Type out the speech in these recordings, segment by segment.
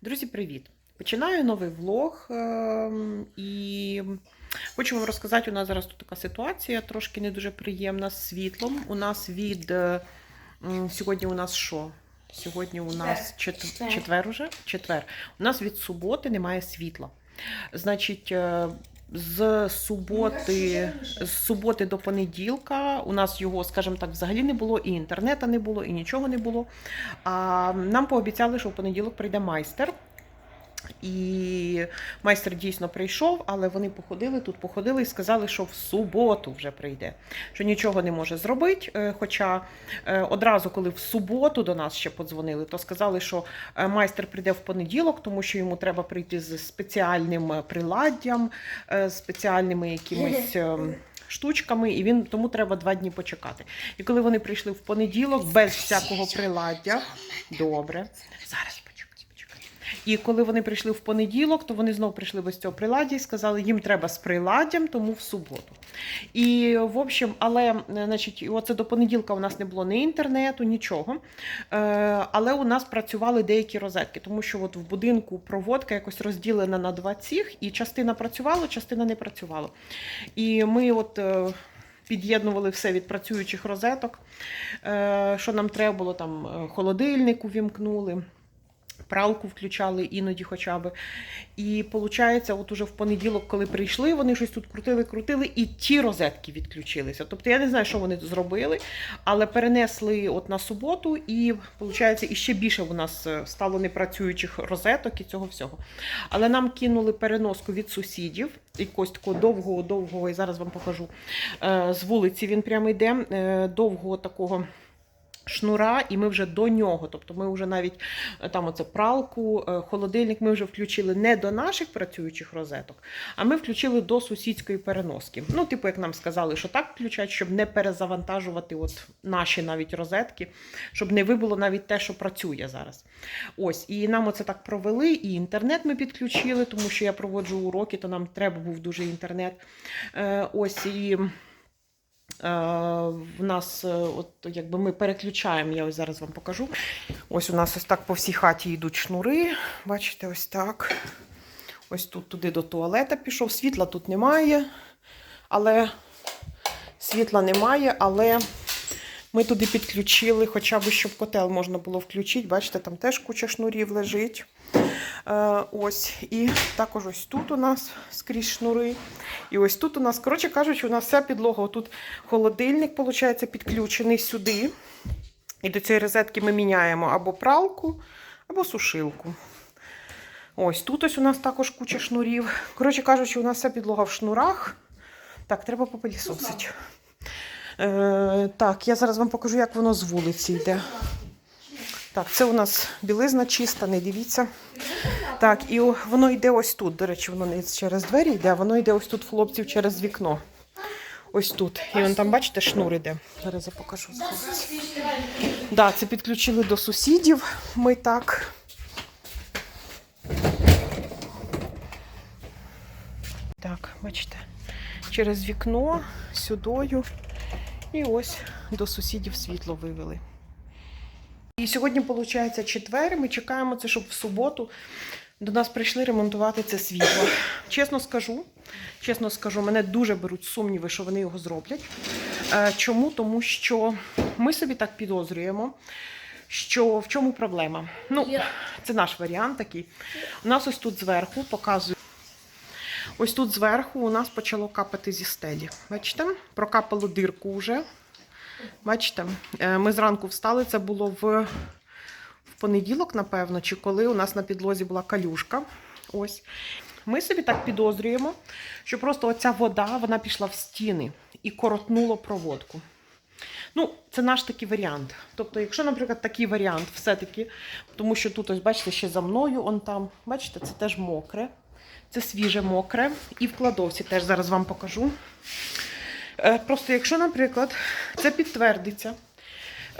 Друзі, привіт! Починаю новий влог ем, і хочу вам розказати, у нас зараз тут така ситуація, трошки не дуже приємна з світлом. У нас від е, сьогодні у нас що? Сьогодні у нас чет- Четвер. четвер уже? Четвер. У нас від суботи немає світла. Значить, е, з суботи, з суботи до понеділка у нас його, скажімо так, взагалі не було, і інтернету не було, і нічого не було. А нам пообіцяли, що в понеділок прийде майстер. І майстер дійсно прийшов, але вони походили тут, походили і сказали, що в суботу вже прийде, що нічого не може зробити. Е, Хоча е, одразу, коли в суботу до нас ще подзвонили, то сказали, що е, майстер прийде в понеділок, тому що йому треба прийти з спеціальним приладдям, спеціальними якимись. Штучками, і він тому треба два дні почекати. І коли вони прийшли в понеділок без всякого приладдя, добре, зараз. І коли вони прийшли в понеділок, то вони знову прийшли без цього приладдя і сказали, їм треба з приладдям, тому в суботу. І в общем, але значить, оце до понеділка у нас не було ні інтернету, нічого. Е, але у нас працювали деякі розетки, тому що от в будинку проводка якось розділена на два ціх, і частина працювала, частина не працювала. І ми от. е, Під'єднували все від працюючих розеток. Е, Що нам треба було там холодильник увімкнули, пралку включали іноді хоча б. І виходить, от уже в понеділок, коли прийшли, вони щось тут крутили, крутили, і ті розетки відключилися. Тобто я не знаю, що вони зробили, але перенесли от на суботу, і виходить, іще більше у нас е, стало непрацюючих розеток і цього всього. Але нам кинули переноску від сусідів, якогось такого довгого, довгого, і зараз вам покажу. Е, З вулиці він прямо йде, е, довгого такого. Шнура, і ми вже до нього. Тобто ми вже навіть е, там оце пралку, е, холодильник ми вже включили не до наших працюючих розеток, а ми включили до сусідської переноски. Ну, типу, як нам сказали, що так включать, щоб не перезавантажувати от наші навіть розетки, щоб не вибуло навіть те, що працює зараз. Ось, і нам оце так провели, і інтернет ми підключили, тому що я проводжу уроки, то нам треба був дуже інтернет. Е, Ось і. Е, В нас, е, от якби ми переключаємо, я ось зараз вам покажу. Ось у нас ось так по всій хаті йдуть шнури. Бачите, ось так. Ось тут туди до туалета пішов. Світла тут немає, але світла немає, але ми туди підключили, хоча б щоб котел можна було включити. Бачите, там теж куча шнурів лежить. Е, ось, і також ось тут у нас скрізь шнури. І ось тут у нас, коротше кажучи, у нас вся підлога. Тут холодильник, виходить, підключений сюди. І до цієї розетки ми міняємо або пралку, або сушилку. Ось тут ось у нас також куча шнурів. Коротше кажучи, у нас вся підлога в шнурах. Так, треба попилісосити. Е, так, я зараз вам покажу, як воно з вулиці йде. Так, це у нас білизна чиста, не дивіться. Так, і воно йде ось тут. До речі, воно не через двері йде, а воно йде ось тут хлопців через вікно. Ось тут. І вон там, бачите, шнур іде. Зараз я покажу. Да, це підключили до сусідів. Ми так. Так, бачите, через вікно, сюдою. І ось до сусідів світло вивели. І сьогодні, виходить, четвер. Ми чекаємо це, щоб в суботу до нас прийшли ремонтувати це світло. Чесно скажу, чесно скажу, мене дуже беруть сумніви, що вони його зроблять. Е, Чому? Тому що ми собі так підозрюємо, що в чому проблема. Ну, це наш варіант такий. У нас ось тут зверху показую. Ось тут зверху у нас почало капати зі стелі. Бачите? Прокапало дирку вже. Бачите, Е, ми зранку встали, це було в, в понеділок, напевно, чи коли у нас на підлозі була калюшка. Ось. Ми собі так підозрюємо, що просто оця вода вона пішла в стіни і коротнуло проводку. Ну, це наш такий варіант. Тобто, якщо, наприклад, такий варіант, все-таки, тому що тут, ось, бачите, ще за мною, он там, бачите, це теж мокре, це свіже мокре. І в кладовці теж зараз вам покажу. Е, Просто якщо, наприклад, це підтвердиться,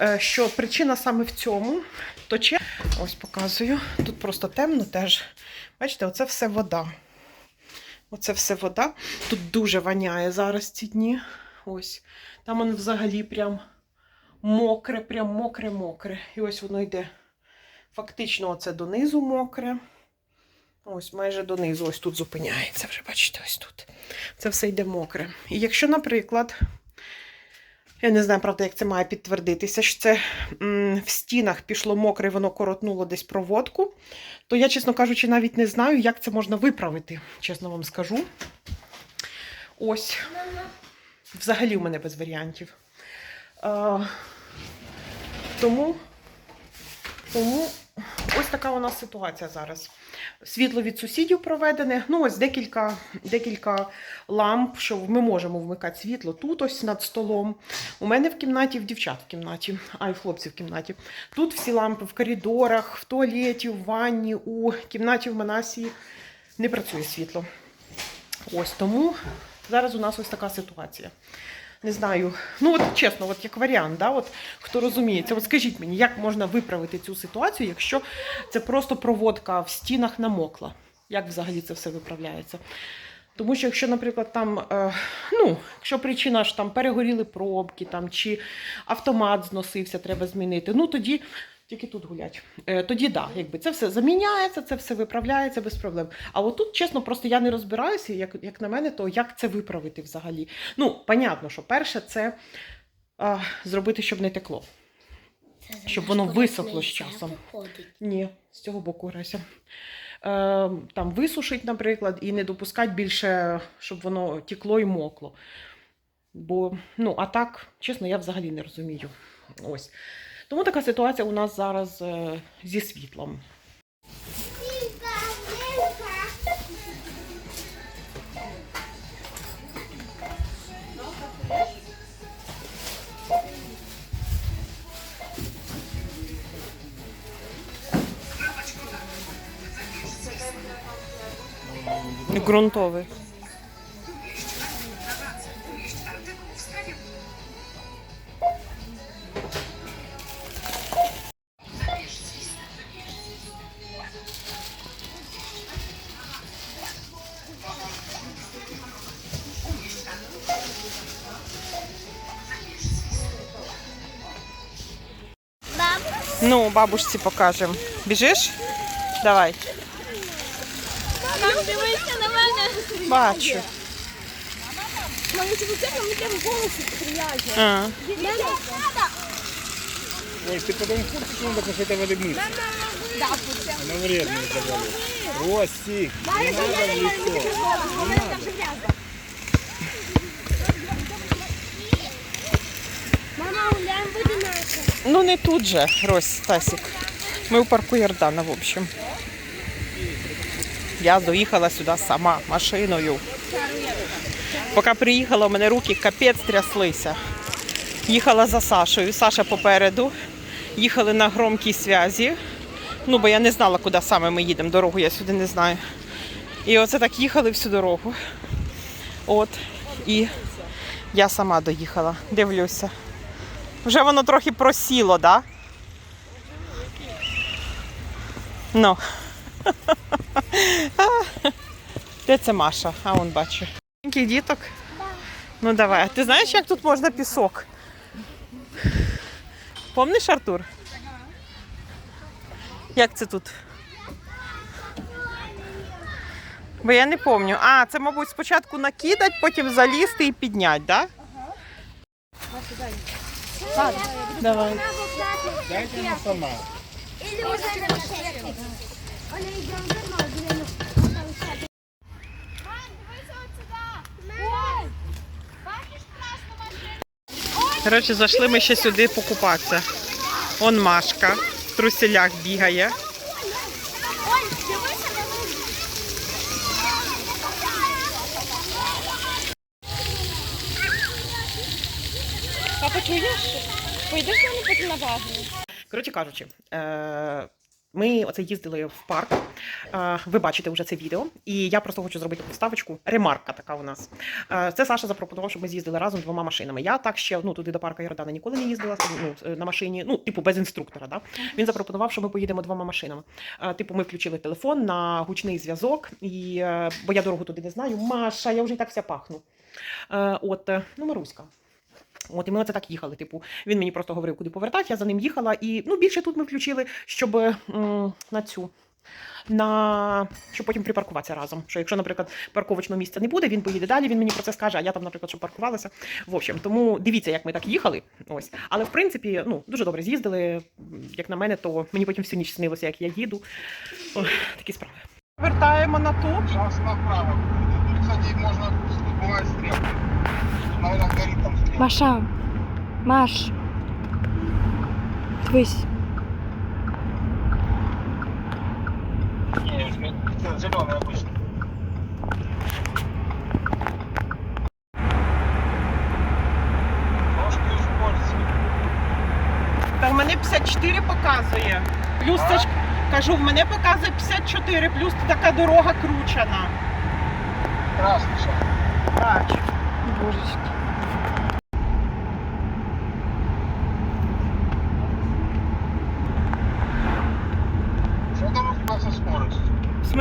е, що причина саме в цьому, то че... ось показую. Тут просто темно теж. Бачите, оце все вода. Оце все вода. Тут дуже воняє зараз ці дні. Ось. Там воно взагалі прям мокре, прям мокре-мокре. І ось воно йде Фактично, це донизу мокре. Ось майже донизу, ось тут зупиняється, вже бачите, ось тут. Це все йде мокре. І якщо, наприклад, я не знаю, правда, як це має підтвердитися, що це в стінах пішло мокре, і воно коротнуло десь проводку, то я, чесно кажучи, навіть не знаю, як це можна виправити, чесно вам скажу. Ось. Взагалі в мене без варіантів. А, тому, тому ось така у нас ситуація зараз. Світло від сусідів проведене. Ну, ось декілька, декілька ламп, що ми можемо вмикати світло тут, ось над столом. У мене в кімнаті, в дівчат в кімнаті, а й в хлопців в кімнаті. Тут всі лампи в коридорах, в туалеті, в ванні, у кімнаті в Манасії не працює світло. Ось тому зараз у нас ось така ситуація. Не знаю, ну от чесно, от як варіант, да, от хто розуміється, от скажіть мені, як можна виправити цю ситуацію, якщо це просто проводка в стінах намокла? Як взагалі це все виправляється? Тому що якщо, наприклад, там, е, ну, якщо причина ж там перегоріли пробки, там, чи автомат зносився, треба змінити, ну тоді тільки тут гулять. Е, тоді да, якби це все заміняється, це все виправляється без проблем. А от тут, чесно, просто я не розбираюся, як, як на мене, то як це виправити взагалі. Ну, понятно, що перше це е, зробити, щоб не текло. Щоб воно висохло з часом. Ні, з цього боку грайся. Е, там висушить, наприклад, і не допускати більше, щоб воно тікло і мокло. Бо, ну, а так, чесно, я взагалі не розумію. Ось. Тому така ситуація у нас зараз е, зі світлом. Ґрунтовий. Ну, бабушці покажемо. Біжиш? Давай. Мам, дивися на мене. Бачу. Мам, якщо це, то ми там голоси прив'яжемо. А. Ой, ты потом курточку надо после этого мыть. Да, Она вредная давали. Ростик, не надо в лицо. Мама, гуляємо буде наша. Ну, не тут же, Рось, Стасік. Ми у парку Йордана, в общем. Я доїхала сюди сама машиною. Поки приїхала, у мене руки капець тряслися. Їхала за Сашою. Саша попереду. Їхали на громкій зв'язі. Ну, бо я не знала, куди саме ми їдемо. Дорогу я сюди не знаю. І оце так їхали всю дорогу. От. І я сама доїхала. Дивлюся. Вже воно трохи просіло, так? Да? Ну. Де це Маша? А он бачу. Маленький діток. Ну давай. А ти знаєш, як тут можна пісок? Помниш, Артур? Як це тут? Бо я не пам'ятаю. А, це, мабуть, спочатку накидать, потім залізти і підняти, так? Да? Давай. Дайте она сама. Или уже не розчекай. Оля, йдемо за мною, будемо ставити. Мам, дивися от сюди. Ой, бачиш красну машину? Коротше, зайшли ми ще сюди покупатися. Он Машка в труселях бігає. Оль, дивися на мене. Папа, чуєш? Пойдеш з нами потім на базу? Коротше кажучи, е, ми оце їздили в парк. Е, Ви бачите вже це відео, і я просто хочу зробити таку ставочку. Ремарка така у нас. Е, Це Саша запропонував, щоб ми з'їздили разом двома машинами. Я так ще ну туди до парка Йордана ніколи не їздила. Ну на машині, ну типу без інструктора. Да? Він запропонував, що ми поїдемо двома машинами. Типу, ми включили телефон на гучний зв'язок, і бо я дорогу туди не знаю. Маша, я вже і так вся пахну. От, ну Маруська. От і ми оце так їхали. Типу, він мені просто говорив, куди повертати, я за ним їхала. І ну, більше тут ми включили, щоб м, на цю. На щоб потім припаркуватися разом. Що якщо, наприклад, парковочного місця не буде, він поїде далі. Він мені про це скаже, а я там, наприклад, щоб паркувалася. В общем, тому дивіться, як ми так їхали. Ось, але в принципі, ну дуже добре з'їздили. Як на мене, то мені потім всю ніч снилося, як я їду. Ой, такі справи. Вертаємо на ту. Сейчас направо. Тут, кстати, можно бывает стрелки. Наверное, горит там. Маша, Маш. Дивись. Не, зеленый обычно. Ножки ускориться. Та в мене 54 показує. Плюс це ж кажу, в мене показує 54, плюс така дорога кручена. Красный сейчас. Бачу. Божечки.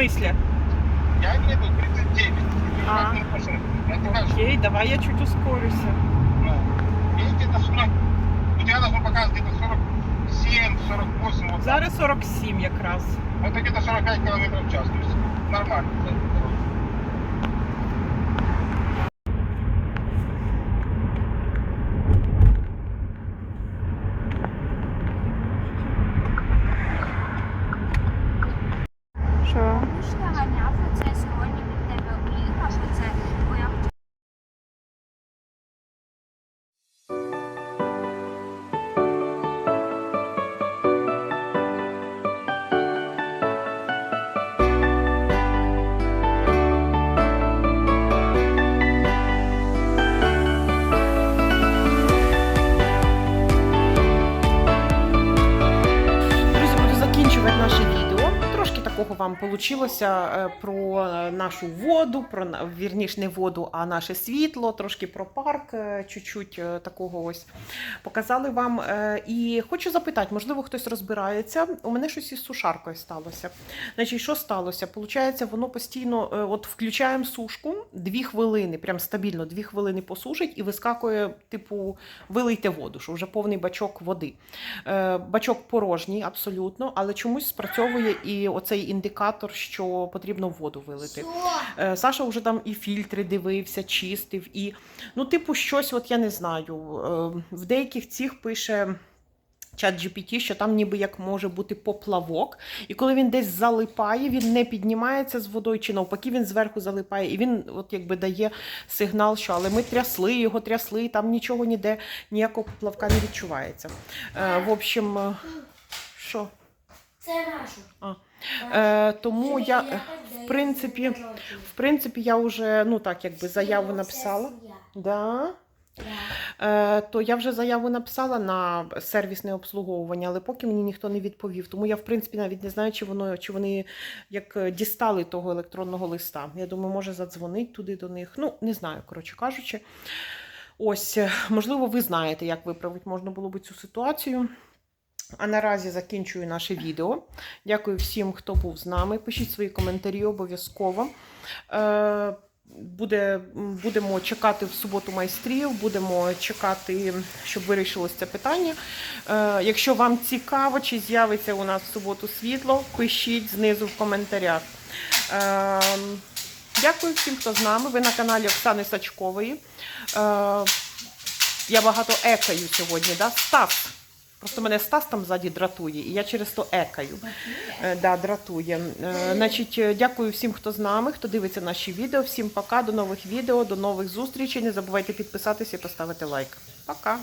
В смислі? Я еду 39. А. Окей, давай я чуть ускорюсь. ну, едете до 40. У тебя должно показывать где-то 47, 48. Вот, Зараз 47 якраз. это где-то 45 километров в час. То есть нормально. Що? Що ганяв оце сьогодні від тебе уїхав, оце, бо я хотіла Друзі, буду. Такого вам вийшло про е, нашу воду, про вірніш не воду, а наше світло, трошки про парк, е, чуть-чуть е, такого ось показали вам. Е, І хочу запитати, можливо, хтось розбирається. У мене щось із сушаркою сталося. Значить, що сталося? Получається, воно постійно е, от включаємо сушку, дві хвилини, прям стабільно дві хвилини посушить і вискакує, типу, вилийте воду, що вже повний бачок води. Е, Бачок порожній, абсолютно, але чомусь спрацьовує і оцей індикатор, що потрібно воду вилити. Е, Саша вже там і фільтри дивився, чистив, і ну, типу, щось, от я не знаю. е, В деяких цих пише. Чат GPT, що там ніби як може бути поплавок, і коли він десь залипає, він не піднімається з водою, чи навпаки він зверху залипає, і він от якби дає сигнал, що але ми трясли його, трясли, там нічого ніде, ніякого поплавка не відчувається. Е, в общем, е, що? Це нашу. Е, тому я, в принципі, в принципі, я вже ну так якби заяву написала. Да? Е, то я вже заяву написала на сервісне обслуговування, але поки мені ніхто не відповів. Тому я, в принципі, навіть не знаю, чи воно чи вони як е, дістали того електронного листа. Я думаю, може задзвонить туди до них. Ну, не знаю, коротше кажучи. Ось, е, можливо, ви знаєте, як виправити можна було би цю ситуацію. А наразі закінчую наше відео. Дякую всім, хто був з нами. Пишіть свої коментарі обов'язково. Е, Буде, будемо чекати в суботу майстрів, будемо чекати, щоб вирішилось це питання. Е, якщо вам цікаво, чи з'явиться у нас в суботу світло, пишіть знизу в коментарях. Е, дякую всім, хто з нами. Ви на каналі Оксани Сачкової. Е, я багато екаю сьогодні, да? Стас. Просто мене Стас там ззаді дратує, і я через то екаю. Е, Да, дратує. Е, Значить, е, дякую всім, хто з нами, хто дивиться наші відео. Всім пока, до нових відео, до нових зустрічей. Не забувайте підписатися і поставити лайк. Пока.